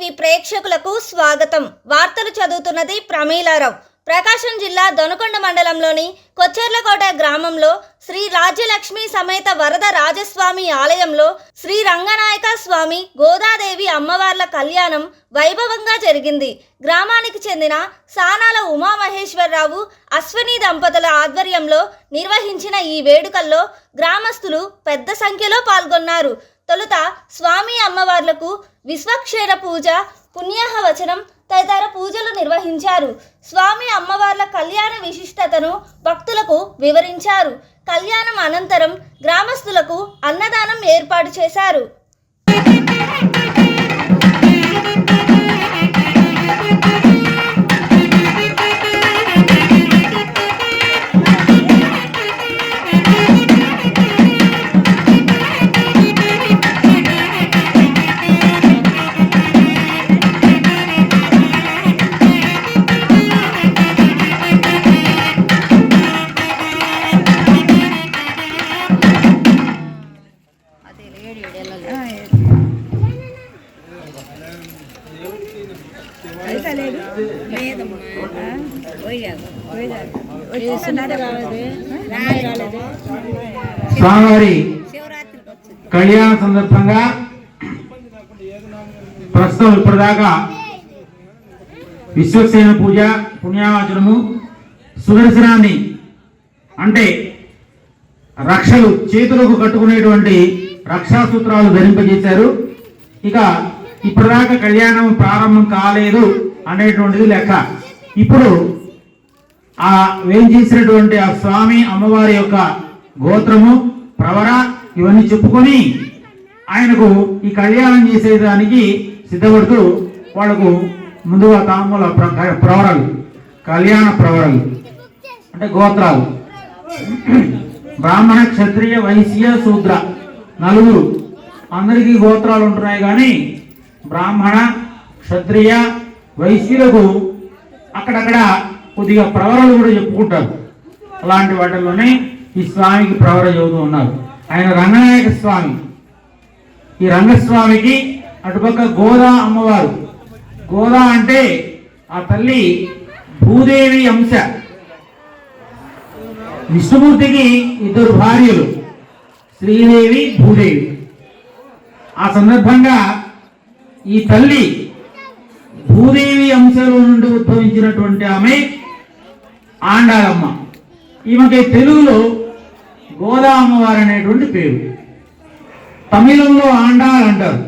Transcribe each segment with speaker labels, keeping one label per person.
Speaker 1: TV ప్రేక్షకులకు స్వాగతం. వార్తలు చదువుతున్నది ప్రమీలారావు. ప్రకాశం జిల్లా దొనకొండ మండలంలోని కొచ్చెర్లకోట గ్రామంలో శ్రీ రాజ్యలక్ష్మి సమేత వరద రాజస్వామి ఆలయంలో శ్రీ రంగనాయక స్వామి గోదాదేవి అమ్మవార్ల కళ్యాణం వైభవంగా జరిగింది. గ్రామానికి చెందిన సానాల ఉమామహేశ్వరరావు అశ్వని దంపతుల ఆధ్వర్యంలో నిర్వహించిన ఈ వేడుకల్లో గ్రామస్తులు పెద్ద సంఖ్యలో పాల్గొన్నారు. తొలుత స్వామి అమ్మవార్లకు విశ్వక్షేర పూజ పుణ్యాహ వచనం తదితర పూజలు నిర్వహించారు. స్వామి అమ్మవార్ల కళ్యాణ విశిష్టతను భక్తులకు వివరించారు. కళ్యాణం అనంతరం గ్రామస్తులకు అన్నదానం ఏర్పాటు చేశారు.
Speaker 2: స్వామివారి కళ్యాణ సందర్భంగా ప్రస్తుతం ఇప్పటిదాకా విశ్వసేన పూజ పుణ్యావచనము సుదర్శనాన్ని అంటే రక్షలు చేతులకు కట్టుకునేటువంటి రక్షా సూత్రాలు ధరింపజేశారు. ఇక ఇప్పటిదాకా కళ్యాణం ప్రారంభం కాలేదు అనేటువంటిది లెక్క. ఇప్పుడు ఆ వేయించేసినటువంటి ఆ స్వామి అమ్మవారి యొక్క గోత్రము ప్రవర ఇవన్నీ చెప్పుకొని ఆయనకు ఈ కళ్యాణం చేసేదానికి సిద్ధపడుతూ వాళ్ళకు ముందుగా తాముల ప్ర- ప్రవరలు కళ్యాణ ప్రవరలు అంటే గోత్రాలు. బ్రాహ్మణ క్షత్రియ వైశ్య శూద్ర నలుగురు. అందరికీ గోత్రాలు ఉంటున్నాయి కానీ బ్రాహ్మణ క్షత్రియ వైశ్యులకు అక్కడక్కడ కొద్దిగా ప్రవరలు కూడా చెప్పుకుంటారు. అలాంటి వాటిల్లోనే ఈ స్వామికి ప్రవర చెబుతూ ఉన్నారు. ఆయన రంగనాయక స్వామి. ఈ రంగస్వామికి అటుపక్క గోదా అమ్మవారు. గోదా అంటే ఆ తల్లి భూదేవి అంశ. విష్ణుమూర్తికి ఇద్దరు భార్యలు. శ్రీదేవి భూదేవి. ఆ సందర్భంగా ఈ తల్లి భూదేవి అంశలో నుండి ఉద్భవించినటువంటి ఆమె ఆండాలమ్మ. ఈమెకి తెలుగులో గోదా అమ్మవారు అనేటువంటి పేరు. తమిళంలో ఆండాల్ అంటారు.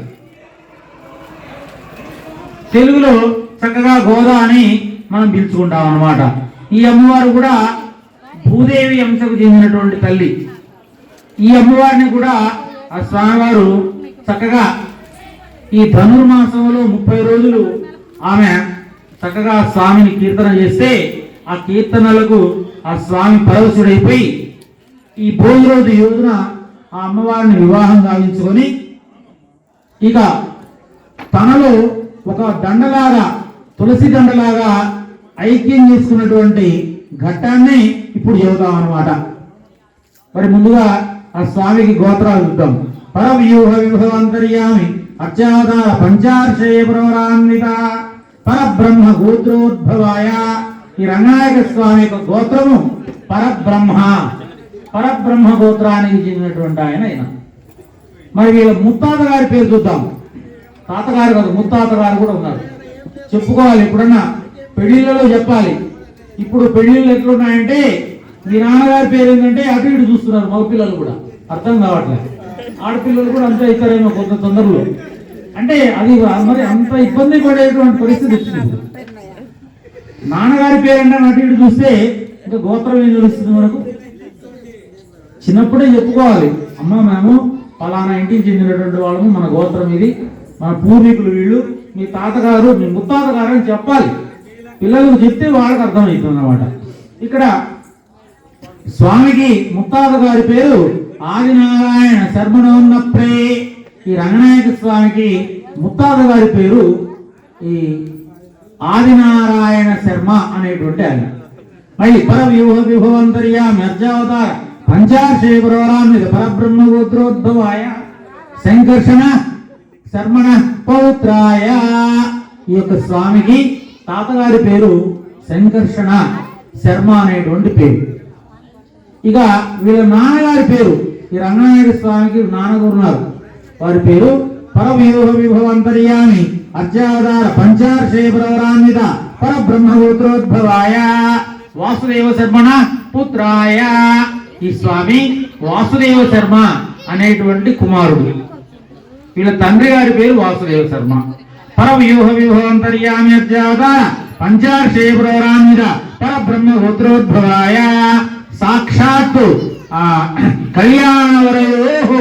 Speaker 2: తెలుగులో చక్కగా గోదా అని మనం పిలుచుకుంటాం అన్నమాట ఈ అమ్మవారు కూడా భూదేవి అంశకు చెందినటువంటి తల్లి. ఈ అమ్మవారిని కూడా ఆ స్వామివారు చక్కగా ఈ ధనుర్మాసంలో ముప్పై రోజులు ఆమె చక్కగా స్వామిని కీర్తన చేస్తే ఆ కీర్తనలకు ఆ స్వామి పరవశుడైపోయి ఈ భోగి రోజు ఈ రోజున ఆ అమ్మవారిని వివాహం గావించుకొని ఇక తనలో ఒక దండలాగా తులసి దండలాగా ఐక్యం చేసుకున్నటువంటి ఘట్టాన్ని ఇప్పుడు చెబుతాం అన్నమాట మరి ముందుగా ఆ స్వామికి గోత్రాలు చూద్దాం పరవ్యూహ విభవంతర్యామి అర్చాదార పంచార్షయ ప్రవరాన్విత పరబ్రహ్మ గోత్రోద్భవాయ. ఈ రంగనాయక స్వామి యొక్క గోత్రము పరబ్రహ్మ. పరబ్రహ్మ గోత్రానికి చెందినటువంటి ఆయన ఆయన మరి వీళ్ళ ముత్తాత గారి పేరు చూద్దాం. తాతగారు కాదు ముత్తాత గారు కూడా ఉన్నారు. చెప్పుకోవాలి ఎప్పుడన్నా? పెళ్ళిళ్ళలో చెప్పాలి. ఇప్పుడు పెళ్ళిళ్ళు ఎట్లున్నాయంటే మీ నాన్నగారి పేరు ఏంటంటే అటు ఇటు చూస్తున్నారు మగపిల్లలు కూడా. అర్థం కావట్లేదు ఆడపిల్లలు కూడా అంతే అవుతారేమో కొంత తొందరలో. అంటే అది మరి అంత ఇబ్బంది పడేటువంటి పరిస్థితి వచ్చింది. నాన్నగారి పేరంటే అటు ఇటు చూస్తే ఇంకా గోత్రం ఏం తెలుస్తుంది మనకు? చిన్నప్పుడే చెప్పుకోవాలి. అమ్మ మేము పలానా ఇంటికి చెందినటువంటి వాళ్ళము మన గోత్రం ఇది. మన పూర్వీకులు వీళ్ళు. మీ తాతగారు మీ ముత్తాతగారు అని చెప్పాలి. పిల్లలకు చెప్తే వాళ్ళకి అర్థమవుతుంది అన్నమాట ఇక్కడ స్వామికి ముత్తాత గారి పేరు ఆదినారాయణ శర్మణోన్నప్రే ఈ రంగనాయక స్వామికి ముత్తాత గారి పేరు ఈ ఆదినారాయణ శర్మ అనేటువంటి ఆయన. మళ్ళీ పర వ్యూహ విభవంతర్యా మెర్జావతార పంచాక్షయ పురవరాన్విత పరబ్రహ్మ గోత్రోద్భవాయ సంకర్షణ శర్మణ పౌత్రాయ ఈ యొక్క స్వామికి తాతగారి పేరు సంకర్షణ శర్మ అనేటువంటి పేరు. ఇక వీళ్ళ నాన్నగారి పేరు ఈ రంగనాయుడు స్వామికి నానగురున్నారు వారి పేరు పరమయోగ విభవంతర్యామి అర్చావతార పంచార్షే ప్రవరాన్విత పరబ్రహ్మపుత్రోద్భవాయ వాసుదేవ శర్మణ పుత్రాయ. ఈ స్వామి వాసుదేవ శర్మ అనేటువంటి కుమారుడు. వీళ్ళ తండ్రి గారి పేరు వాసుదేవ శర్మ. పరవ్యూహ విభవంతర్యామి అర్చావతార పంచార్షే ప్రవరాన్విత పరబ్రహ్మపుత్రోద్భవాయ సాక్షాత్తు கல்யாண உறவு ஓஹோ.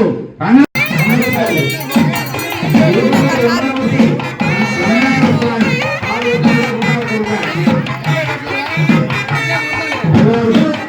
Speaker 2: Oh,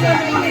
Speaker 2: Thank you.